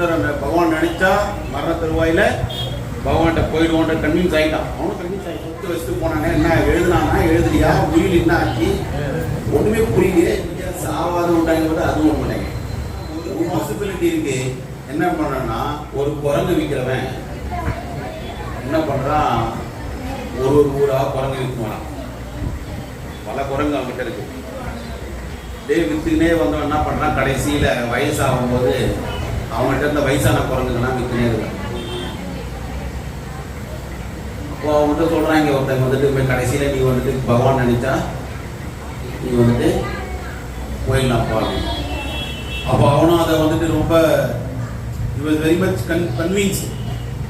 கிருஷ்ணர் அந்த பகவான் நினைச்சா மரண தருவாயில பகவான்கிட்ட போயிடுவோன்ற கன்வின்ஸ் ஆகிட்டான் அவனும் கன்வின்ஸ் ஆகி சொத்து வச்சுட்டு போனாங்க என்ன எழுதுனானா எழுதுறியா? உயிர் என்ன ஆச்சு? ஒண்ணுமே புரியலையே. சாவாத விட்டாங்க அதுவும் ஒண்ணு ஒரு பாசிபிலிட்டி இருக்கு. என்ன பண்ணனா ஒரு குரங்கு விற்கிறவன் என்ன பண்றான்? ஒரு ஒரு ஊரா குரங்கு விற்குவான் பல குரங்கு அவங்ககிட்ட இருக்கு. டே வித்துக்கினே வந்தவன் என்ன பண்றான்? கடைசியில வயசாகும் அவங்கள்ட்ட இந்த வயசான குரங்குகள்லாம் வித்துனே இருக்கான் அப்போ அவங்கள்ட்ட சொல்கிறாங்க ஒருத்தங்க வந்துட்டு போய் கடைசியில நீ வந்துட்டு பகவான் நினைச்சா நீ வந்துட்டு போயிடலாம் போகலாம் அப்போ அவனும் அதை வந்துட்டு ரொம்ப he was very much con convince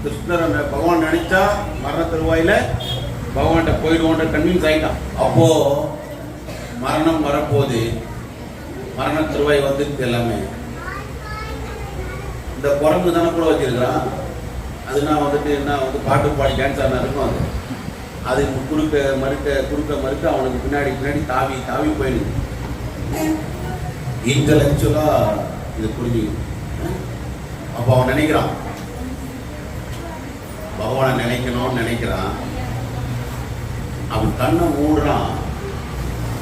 கிருஷ்ணர் அந்த பகவான் நினைச்சா மரண தருவாயில் பகவான்கிட்ட போயிடுவோன்ற கன்வின்ஸ் ஆகிட்டான் அப்போது மரணம் வரப்போகுது. மரண தருவாய் வந்துருக்கு எல்லாமே. இந்த குரங்கு தானே கூட வச்சிருக்கிறான். அது நான் வந்துட்டு என்ன வந்து பாட்டு பாடி டான்ஸ் ஆனா இருக்கும் அது? அது குறுக்க மறுக்க குறுக்க மறுக்க அவனுக்கு பின்னாடி பின்னாடி தாவி தாவி போயிடுது. இன்டலெக்சுவலா இது புரிஞ்சுக்கணும். அப்போ அவன் நினைக்கிறான். பகவானை நினைக்கணும்னு நினைக்கிறான். அவன் கண்ணை மூடுறான்.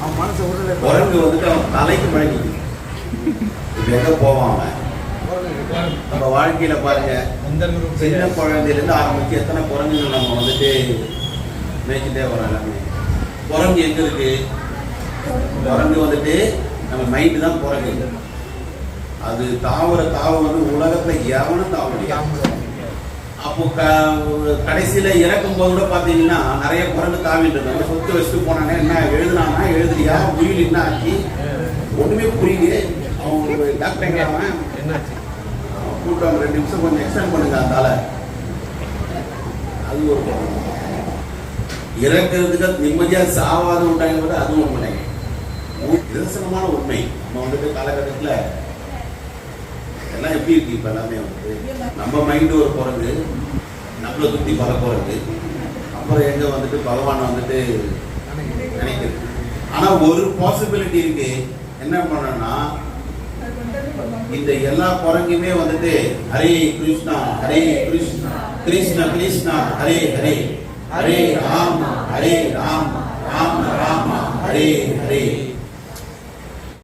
அவன் மனசை குரங்கு வந்துட்டு அவன் தலைக்கு முழங்கிது இப்ப எங்க போவான் அவன்? நம்ம வாழ்க்கையில பாருங்க சின்ன குழந்தையிலேருந்து ஆரம்பிச்சு எத்தனை குரங்குகள் நம்ம வந்துட்டு மேய்ச்சிட்டே வரோம் எல்லாமே குரங்கு எங்க இருக்கு? குரங்கு வந்துட்டு நம்ம மைண்டு தான் குரங்கு. அது தாவர தாவ வந்து உலகத்துல எவனும் தாவ முடியாது. அப்போ க கடைசியில இறக்கும் போது கூட பாத்தீங்கன்னா நிறைய குரங்கு தாவிட்டு இருக்காங்க சொத்து வச்சுட்டு போனானே என்ன எழுதுனானா எழுதுறியா? என்ன ஆச்சு ஒண்ணுமே புரியலையே. அவங்க டாக்டர் என்னாச்சு? கூட்டம் ரெண்டு நிமிஷம் கொஞ்சம் எக்ஸ்டெண்ட் பண்ணுங்க அதால அது ஒரு problem. இறக்கிறதுக்கு நிம்மதியா சாவாத விட்டாங்க அதுவும் உண்மை நிதர்சனமான உண்மை. நம்ம வந்துட்டு காலகட்டத்துல எல்லாம் எப்படி இருக்கு இப்ப எல்லாமே வந்து நம்ம மைண்டு ஒரு பிறகு நம்மளை சுற்றி பல குரங்கு அப்புறம் எங்கே வந்துட்டு பகவான் வந்துட்டு நினைக்கிறது. ஆனா ஒரு பாசிபிலிட்டி இருக்கு. என்ன பண்ணனா இந்த எல்லா குரங்குமே வந்துட்டு ஹரே கிருஷ்ணா ஹரே கிருஷ்ணா கிருஷ்ண கிருஷ்ணா ஹரே ஹரே ஹரே ராம ஹரே ராம ராம ராம ஹரே ஹரே.